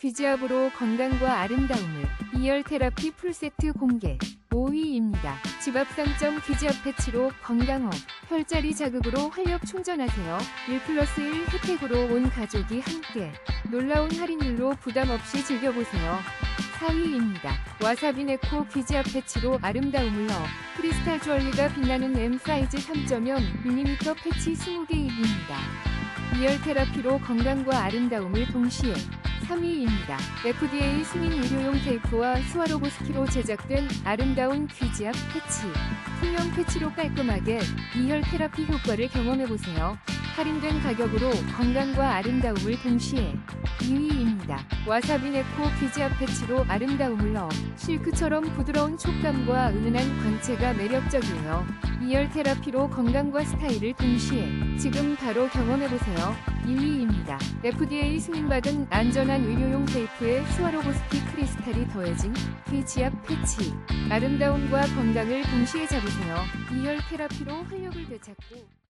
귀지압으로 건강과 아름다움을 2열 테라피 풀세트 공개 5위입니다. 집합상점 귀지압 패치로 건강업, 혈자리 자극으로 활력 충전하세요. 1 플러스 1 혜택으로 온 가족이 함께 놀라운 할인율로 부담 없이 즐겨보세요. 4위입니다. 와사비 네코 귀지압 패치로 아름다움을 넣어 크리스탈 주얼리가 빛나는 M 사이즈 3.0mm 패치 20개입니다. 2열 테라피로 건강과 아름다움을 동시에 3위입니다. FDA 승인 의료용 테이프와 스와로보스키로 제작된 아름다운 귀지압 패치. 투명 패치로 깔끔하게 2열 테라피 효과를 경험해보세요. 할인된 가격으로 건강과 아름다움을 동시에 2위입니다. 와사비 네코 귀지압 패치로 아름다움을 넣어 실크처럼 부드러운 촉감과 은은한 광채가 매력적이에요. 2열 테라피로 건강과 스타일을 동시에 지금 바로 경험해보세요. 1위입니다. FDA 승인받은 안전한 의료용 테이프에 스와로보스키 크리스탈이 더해진 귀지압 패치. 아름다움과 건강을 동시에 잡으세요. 2열 테라피로 활력을 되찾고